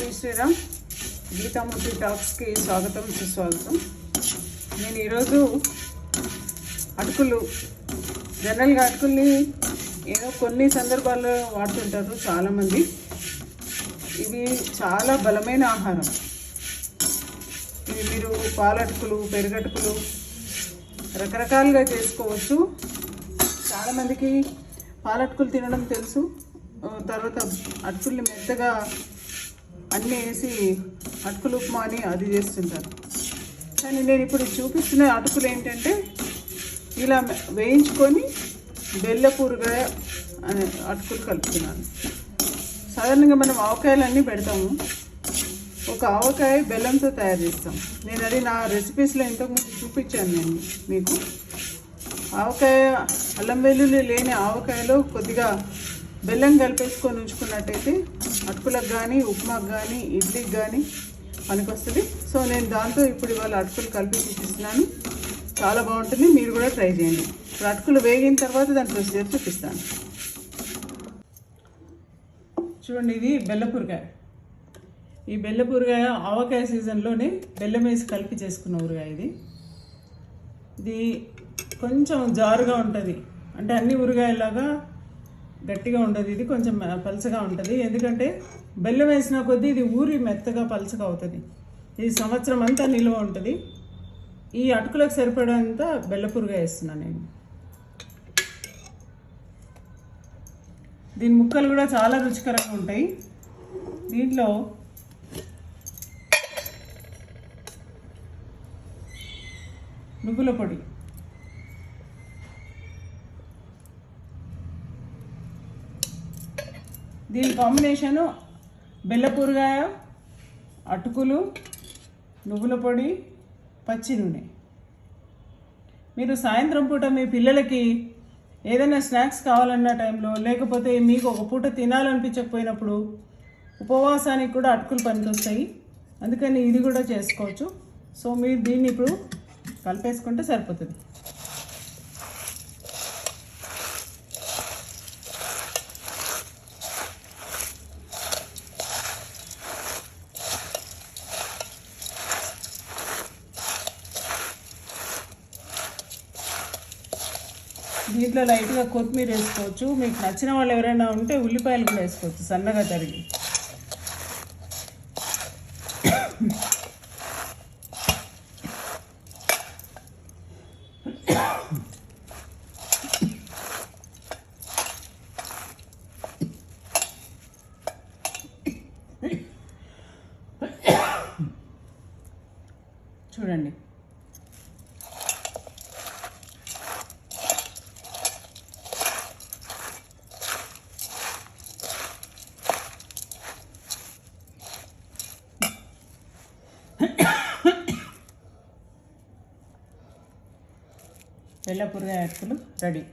శ్రీ శ్రీరామ్ గీతామూర్తి టాక్స్కి స్వాగతం సుస్వాగతం. నేను ఈరోజు అటుకులు జనరల్గా అటుకుల్ని ఏదో కొన్ని సందర్భాల్లో వాడుతుంటారు చాలామంది. ఇవి చాలా బలమైన ఆహారం. ఇవి మీరు పాలటుకులు పెరుగటుకులు రకరకాలుగా చేసుకోవచ్చు. చాలామందికి పాలటుకులు తినడం తెలుసు. తర్వాత అటుకుల్ని మెత్తగా అన్నీ వేసి అటుకులు ఉప్మా అని అది చేస్తుంటారు. కానీ నేను ఇప్పుడు చూపిస్తున్న అటుకులు ఏంటంటే ఇలా వేయించుకొని బెల్లపూరుగా అనే అటుకులు కలుపుతున్నాను. సాధారణంగా మనం ఆవకాయలన్నీ పెడతాము. ఒక ఆవకాయ బెల్లంతో తయారు చేస్తాం. నేను అది నా రెసిపీస్లో ఇంతకుముందు చూపించాను నేను మీకు. ఆవకాయ అల్లం వెల్లుల్లి లేని ఆవకాయలో కొద్దిగా బెల్లం కలిపేసుకొని ఉంచుకున్నట్టయితే అటుకులకు కానీ ఉప్మాకు కానీ ఇడ్లీకి కానీ పనికొస్తుంది. సో నేను దాంతో ఇప్పుడు ఇవాళ అటుకులు కలిపి చూపిస్తున్నాను. చాలా బాగుంటుంది. మీరు కూడా ట్రై చేయండి. ఇప్పుడు అటుకులు వేగిన తర్వాత దాని ప్రొసీజర్ చూపిస్తాను. చూడండి ఇది బెల్లపూరకాయ ఈ బెల్లపూరకాయ ఆవకాయ సీజన్లోనే బెల్లం వేసి కలిపి చేసుకున్న ఊరగాయ ఇది. ఇది కొంచెం జారుగా ఉంటుంది. అంటే అన్ని ఊరగాయలాగా గట్టిగా ఉండదు. ఇది కొంచెం పలచగా ఉంటుంది. ఎందుకంటే బెల్లం వేసిన కొద్దీ ఇది ఊరి మెత్తగా పలచగా అవుతుంది. ఇది సంవత్సరం అంతా నిల్వ ఉంటుంది. ఈ అటుకులకు సరిపడంత బెల్లపురుగా వేస్తున్నాను నేను. దీని ముక్కలు కూడా చాలా రుచికరంగా ఉంటాయి. దీంట్లో నువ్వుల పొడి. దీని కాంబినేషను బెల్లపూరగాయ అటుకులు నువ్వుల పొడి పచ్చి నూనె. మీరు సాయంత్రం పూట మీ పిల్లలకి ఏదైనా స్నాక్స్ కావాలన్న టైంలో లేకపోతే మీకు ఒక పూట తినాలనిపించకపోయినప్పుడు ఉపవాసానికి కూడా అటుకులు పనికొస్తాయి అందుకని ఇది కూడా చేసుకోవచ్చు. సో మీరు దీన్ని ఇప్పుడు కలిపేసుకుంటే సరిపోతుంది. దీంట్లో లైట్గా కొత్తిమీర వేసుకోవచ్చు. మీకు నచ్చిన వాళ్ళు ఎవరైనా ఉంటే ఉల్లిపాయలు కూడా వేసుకోవచ్చు. సన్నగా తరిగి. చూడండి. తెల్లపూరగాయ అటుకులు రెడీ